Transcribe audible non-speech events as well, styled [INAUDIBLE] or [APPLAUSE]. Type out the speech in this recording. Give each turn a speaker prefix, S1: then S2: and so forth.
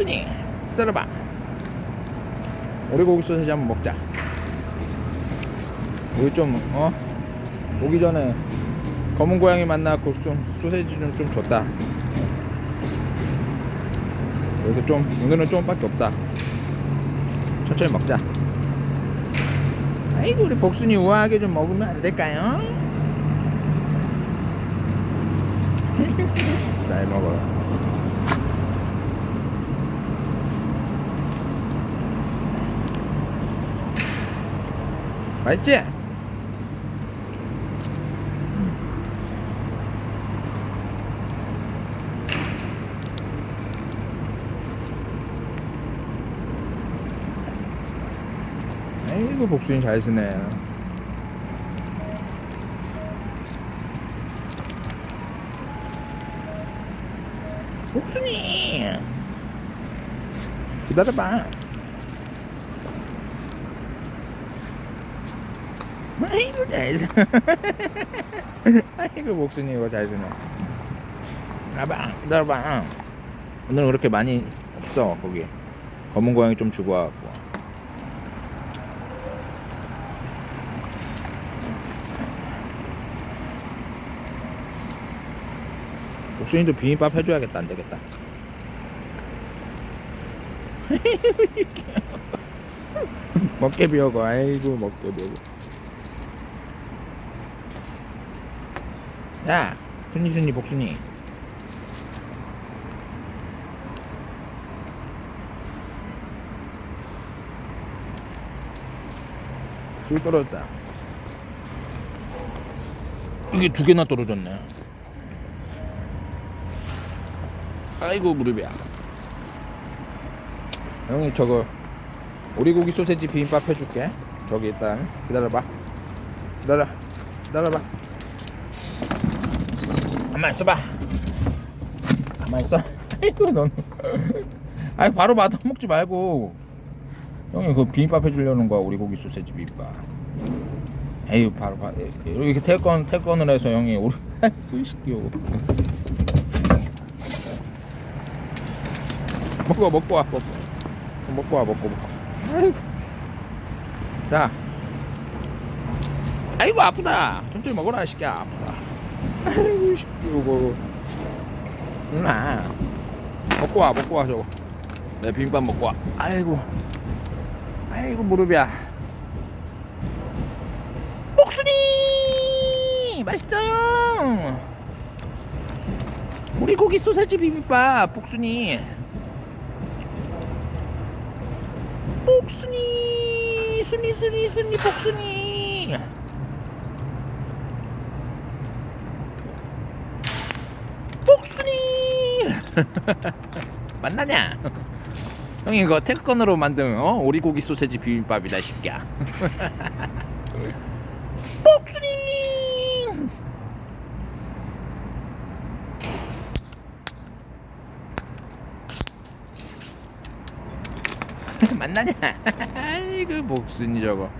S1: 복순이 기다려봐. 오리고기 소세지 한번 먹자. 우리 좀 어? 오기 전에 검은 고양이 만나고 좀 소세지 좀, 좀 줬다. 그래서 좀 오늘은 좀밖에 없다. 천천히 먹자. 아이고 우리 복순이 우아하게 좀 먹으면 안 될까요? [LAUGHS] 잘 먹어요 맛있지? 아이고 복순이 잘 쓰네. 복순이 기다려봐 아이고 잘 쓰네 [LAUGHS] 아이고 복순이 이거 잘 쓰네. 가봐 기다려봐. 오늘은 그렇게 많이 없어 거기. 검은 고양이 좀 주고 와갖고. 복순이도 비빔밥 해줘야겠다 안 되겠다. [LAUGHS] 먹게 비어고 아이고 먹게 비어고 야 순이 순이 복순이. 둘 떨어졌다. 이게 두 개나 떨어졌네. 아이고 무릎이야. 형이 저거 오리고기 소세지 비빔밥 해줄게. 저기 일단 기다려봐. 기다려. 기다려봐 가만 있어봐. 가만 있어. 아이고 넌. 아이 바로 받아 먹지 말고. 형이 그 비빔밥 해주려는 거야 오리고기 소세지 비빔밥. 에이 바로 바 이렇게 태권 태권을 해서 형이 오리 아이고 시끼고 먹어 먹고 와 먹고 먹고 와 먹고 먹고. 자. 아이고 아프다. 천천히 먹어라 이 새끼야. 아프다 아이고 이거 누나. 먹고 와 먹고 와 저거. 내 비빔밥 먹고 와. 아이고. 아이고 무릎이야. 복순이 맛있어요 우리 고기 소세지 비빔밥 복순이. 복순이! 순이 순이 순이 복순이 복순이 [LAUGHS] 만나냐 형이 이거 태권으로 만든 어? 오리고기 소세지 비빔밥이다 이 새끼야 [LAUGHS] 복순이 [LAUGHS] 만나냐? 아이고 복순이 저거.